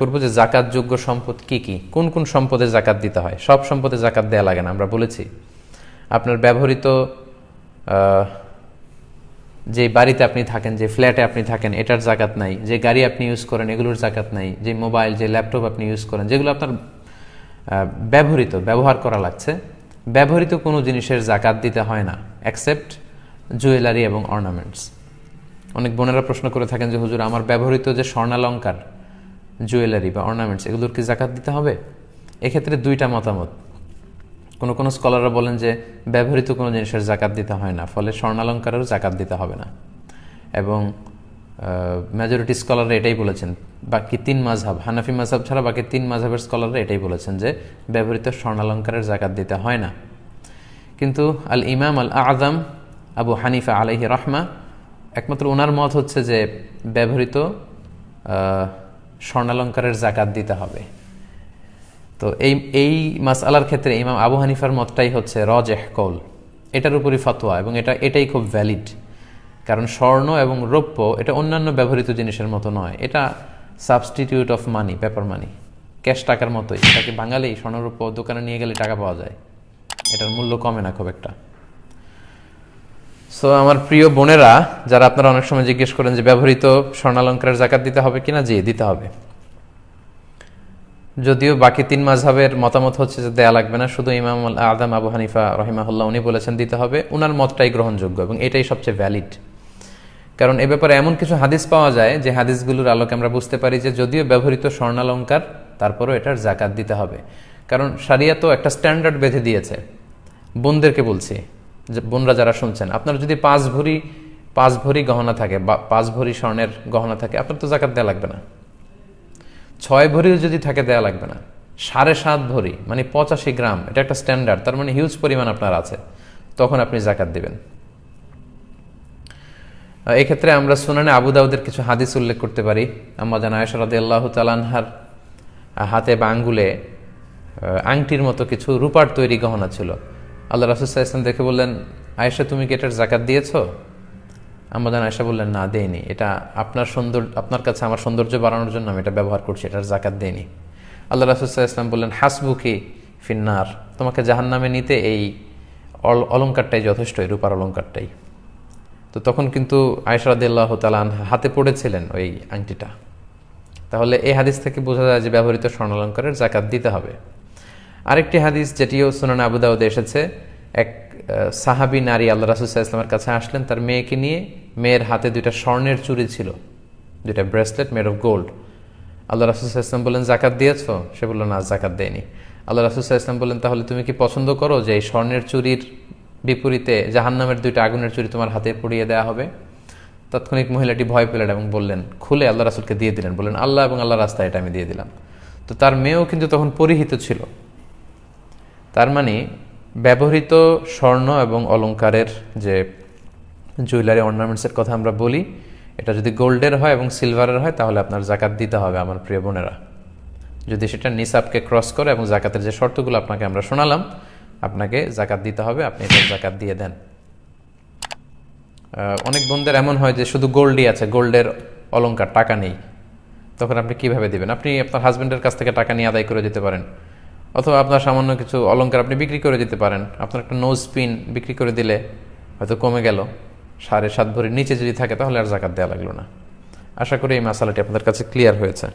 করব যে জাকাত যোগ্য সম্পদ কি কি? কোন কোন সম্পদে জাকাত দিতে হয়? সব সম্পদে জাকাত দেওয়া লাগে না, আমরা বলেছি। আপনার ব্যবহৃত যে বাড়িতে আপনি থাকেন, যে ফ্ল্যাটে আপনি থাকেন, এটার জাকাত নাই। যে গাড়ি আপনি ইউজ করেন, এগুলোর জাকাত নাই। যে মোবাইল, যে ল্যাপটপ আপনি ইউজ করেন, যেগুলো আপনার ব্যবহৃত, ব্যবহার করা লাগছে। ব্যবহৃত কোনো জিনিসের জাকাত দিতে হয় না অ্যাকসেপ্ট জুয়েলারি এবং অর্নামেন্টস অনেক বোনেরা প্রশ্ন করে থাকেন যে, হুজুর, আমার ব্যবহৃত যে স্বর্ণালঙ্কার জুয়েলারি বা অর্নামেন্টস এগুলোর কি জাকাত দিতে হবে? এক্ষেত্রে দুইটা মতামত। কোনো কোনো স্কলাররা বলেন যে, ব্যবহৃত কোনো জিনিসের জাকাত দিতে হয় না, ফলে স্বর্ণালঙ্কারেরও জাকাত দিতে হবে না। এবং মেজরিটি স্কলাররা এটাই বলেছেন। বাকি তিন মাঝহাব, হানাফি মাঝহাব ছাড়া বাকি তিন মাঝহাবের স্কলাররা এটাই বলেছেন যে, ব্যবহৃত স্বর্ণালঙ্কারের জাকাত দিতে হয় না। কিন্তু আল ইমাম আল আজম আবু হানিফা আলাইহি রহমা, একমাত্র ওনার মত হচ্ছে যে, ব্যবহৃত স্বর্ণালঙ্কারের জাকাত দিতে হবে। তো এই এই মাসআলার ক্ষেত্রে ইমাম আবু হানিফার মতটাই হচ্ছে রজেহ কৌল। এটার উপরই ফতোয়া এবং এটা, এটাই খুব ভ্যালিড কারণ স্বর্ণ এবং রৌপ্য এটা অন্যান্য ব্যবহৃত জিনিসের মতো নয়। এটা substitute of money paper money cash টাকার মতোই। এটাকে বাঙালি স্বর্ণরূপ্য দোকানে নিয়ে গেলে টাকা পাওয়া যায়। এটার মূল্য কমে না খুব একটা। সো আমার প্রিয় বোনেরা, যারা আপনারা অনেক সময় জিজ্ঞেস করেন যে ব্যবহৃত স্বর্ণালঙ্কারের জাকাত দিতে হবে কিনা? জি, দিতে হবে। যদিও বাকি তিন মাঝহের মতামত হচ্ছে যে দেয়া লাগবে না, শুধু ইমাম আদম আবু হানিফা রহিমাহুল্লাহ উনি বলেছেন দিতে হবে। উনার মতটাই গ্রহণযোগ্য এবং এটাই সবচেয়ে ভ্যালিড কারণ এ ব্যাপারে এমন কিছু হাদিস পাওয়া যায় যে হাদিসগুলোর আলোকে আমরা বুঝতে পারি যে যদিও ব্যবহৃত স্বর্ণালঙ্কার, তারপরও এটার জাকাত দিতে হবে। কারণ সারিয়া তো একটা স্ট্যান্ডার্ড বেঁধে দিয়েছে। বোনদেরকে বলছি। যে বোনরা যারা শুনছেন, আপনার যদি পাঁচ ভরি পাঁচ ভরি গহনা থাকে বা পাঁচ ভরি স্বর্ণের গহনা থাকে, আপনার তো জাকাত দেওয়া লাগবে না। ছয় ভরিও যদি থাকে দেওয়া লাগবে না। সাড়ে সাত ভরি মানে পঁচাশি গ্রাম, এটা একটা স্ট্যান্ডার্ড তার মানে হিউজ পরিমাণ আপনার আছে। তখন আপনি জাকাত দিবেন। এক্ষেত্রে আমরা সুনানে আবু দাউদের কিছু হাদিস উল্লেখ করতে পারি। আম্মা জান আয়েশা রাদি আল্লাহ তালানহার হাতে বা আঙ্গুলে আংটির মতো কিছু রূপার তৈরি গহনা ছিল। আল্লাহ রাসুসাহ ইসলাম দেখে বললেন, আয়েশা, তুমি কি এটার জাকাত দিয়েছ? আমাদের আয়সা বললেন, না দেয়নি এটা আপনার সুন্দর আপনার কাছে আমার সৌন্দর্য বাড়ানোর জন্য আমি এটা ব্যবহার করছি, এটার জাকাত দেয়নি আল্লাহ রাসুসাহ ইসলাম বললেন, হাসবুকি ফিন্নার। তোমাকে জাহান নামে নিতে এই অল- অলংকারটাই যথেষ্ট, এই রূপার অলংকারটাই তো তখন কিন্তু আয়সরাদিল্লাহ তালান হাতে পড়েছিলেন ওই আংটিটা। তাহলে এই হাদিস থেকে বোঝা যায় যে ব্যবহৃত স্বর্ণালঙ্কারের জাকাত দিতে হবে। আরেকটি হাদিস যেটিও সুনান আবুদাউদে এসেছে। এক সাহাবী নারী আল্লাহ রাসুসাহ ইসলামের কাছে আসলেন, তার মেয়েকে নিয়ে। মেয়ের হাতে দুইটা স্বর্ণের চুরি ছিল, দুইটা ব্রেসলেট মেড অফ গোল্ড আল্লাহ রাসুসাহ ইসলাম বললেন, জাকাত দিয়েছ? সে বলল, না, জাকাত দেয়নি আল্লাহ রাসুসাহ ইসলাম বললেন, তাহলে তুমি কি পছন্দ করো যে এই স্বর্ণের চুরির বিপরীতে জাহান্নামের দুইটা আগুনের চুরি তোমার হাতে পড়িয়ে দেওয়া হবে? তাৎক্ষণিক মহিলাটি ভয় পেলেন এবং বললেন, খুলে আল্লাহ রাসুলকে দিয়ে দিলেন। বললেন, আল্লাহ এবং আল্লাহ রাস্তায় এটা আমি দিয়ে দিলাম। তো তার মেয়েও কিন্তু তখন পরিহিত ছিল। তার মানে ব্যবহৃত স্বর্ণ এবং অলংকারের যে জুয়েলারি অর্নামেন্টসের কথা আমরা বলি, এটা যদি গোল্ডের হয় এবং সিলভারের হয়, তাহলে আপনার জাকাত দিতে হবে আমার প্রিয় বোনেরা। যদি সেটা নিসাবকে ক্রস করে এবং জাকাতের যে শর্তগুলো আপনাকে আমরা শোনালাম, আপনাকে জাকাত দিতে হবে, আপনি এটা জাকাত দিয়ে দেন। অনেক বোনদের এমন হয় যে শুধু গোল্ডই আছে, গোল্ডের অলংকার টাকা নেই। তখন আপনি কীভাবে দিবেন? আপনি আপনার হাজবেন্ডের কাছ থেকে টাকা নিয়ে আদায় করে দিতে পারেন। অথবা আপনার সামান্য কিছু অলঙ্কার আপনি বিক্রি করে দিতে পারেন। আপনার একটা নোজ পিন বিক্রি করে দিলে হয়তো কমে গেল। সাড়ে সাত ভরির নিচে যদি থাকে তাহলে আর জাকাত দেওয়া লাগল না। আশা করি এই মশালাটি আপনাদের কাছে ক্লিয়ার হয়েছে।